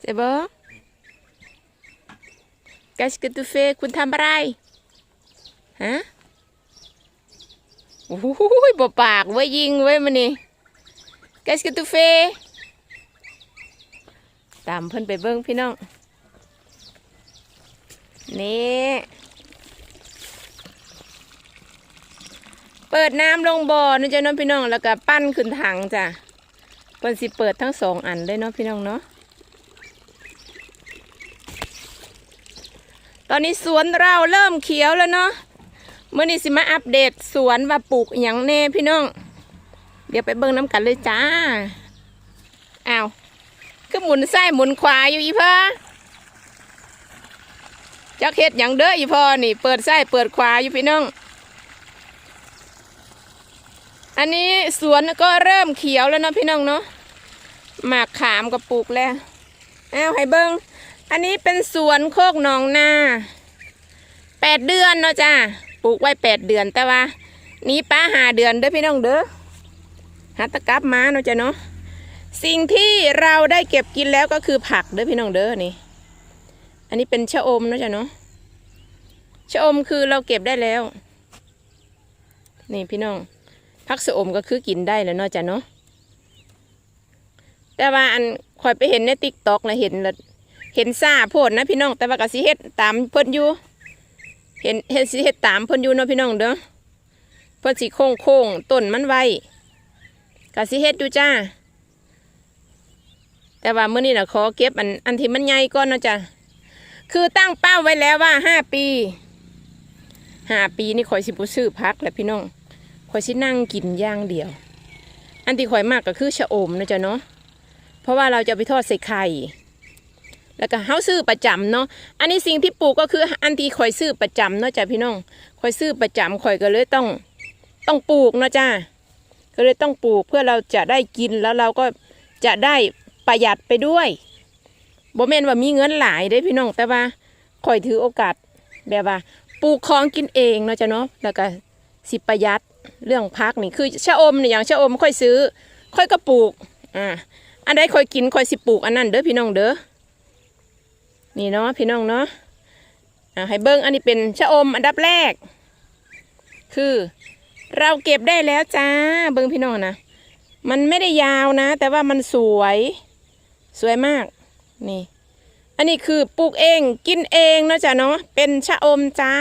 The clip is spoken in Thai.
เซบอ Qu'est-ce que tu fais คุณทำอะไร ฮะ โอ้โหบ่ปากไว้ยิงไว้มันนี่ Qu'est-ce que tu fais ตามเพิ่นไปเบิ่งพี่น้อง นี่เปิดน้ำลงบ่อนะจ๊ะน้องพี่น้องแล้วก็ปั้นขึ้นถังจ้ะเพิ่นสิเปิดทั้งสองอันเลยเนาะพี่น้องเนาะ ตอนนี้สวนเราเริ่มเขียวแล้วเนาะเมื่อนี้สิมาอัปเดตสวนว่าปลูกอย่างแน่พี่น้อง เดี๋ยวไปเบิ่งน้ำกันเลยจ้าอ้าวก็หมุนซ้หมุนขวาอยู่อีพ่อจักเฮ็ดอย่างเด้ออีพ่อนี่ เปิดซ้เปิดขวาอยู่พี่น้อง อันนี้สวนก็เริ่มเขียวแล้วเนาะพี่น้องเนาะหมากขามก็ปลูกแล้วอ้าวให้เบิ่ง อันนี้เป็นสวนโคกหนองนาแปดเดือนเนาะจ้าปลูกไว้แปดเดือนแต่ว่า นี้ป้าหาเดือนเด้อพี่น้องเด้อหาตะกรับมาเนาะจ้ะเนาะสิ่งที่เราได้เก็บกินแล้วก็คือผักเด้อพี่น้องเด้อนี่ อันนี้เป็นชะอมเนาะจ้ะเนาะชะอมคือเราเก็บได้แล้ว นี่พี่น้องผักชะอมก็คือกินได้แล้วเนาะจ้ะเนาะแต่ว่าอันคอยไปเห็นในติ๊กต็อกนะเห็นแล้ว เห็นซาโพดนะพี่น้องแต่ว่ากสิเฮ็ดตามเพิ่นอยู่เห็นเฮ็ดสิเฮ็ดตามเพิ่นอยู่เนาะพี่น้องเด้อเพิ่นสิโค้งโค้งต้นมันไว้กสิเฮ็ดอยู่จ้า แต่ว่าเมื้อนี้นะขอเก็บอันอันที่มันใหญ่ก่อนเนาะจ้ะคือตั้งเป้าไว้แล้วว่าห้าปีห้าปีนี่ข่อยสิบ่ซื้อพักแหละพี่น้องข่อยสินั่งกินย่างเดียว อันที่ข่อยมากก็คือชะอมนะจ๊ะเนาะเพราะว่าเราจะไปทอดใส่ไข่ แล้วก็เฮาซื้อประจำเนาะ อันนี้สิ่งที่ปลูกก็คืออันที่ข่อยซื้อประจำเนาะจ้ะพี่น้องข่อยซื้อประจำข่อยก็เลยต้องต้องปลูกเนาะจ้าก็เลยต้องปลูกเพื่อเราจะได้กินแล้วเราก็จะได้ประหยัดไปด้วยบ่แม่นว่ามีเงินหลายเด้พี่น้องแต่ว่าข่อยถือโอกาสแบบว่าปลูกของกินเองเนาะจ้ะเนาะแล้วก็สิประหยัดเรื่องพักนี่คือชะอมเนี่ยอย่างชะอมค่อยซื้อ ค่อยก็ปลูกอ่าอันใดค่อยกินค่อยสิปลูกอันนั้นเด้อพี่น้องเด้อ นี่เนาะพี่น้องเนาะอ่าให้เบิ้งอันนี้เป็นชะอมอันดับแรก คือ เราเก็บได้แล้วจ้า เบิ้งพี่น้องนะมันไม่ได้ยาวนะ แต่ว่ามันสวย สวยมาก นี่ อันนี้คือปลูกเองกินเองเนาะจ้ะเนาะเป็นชะอมจ้า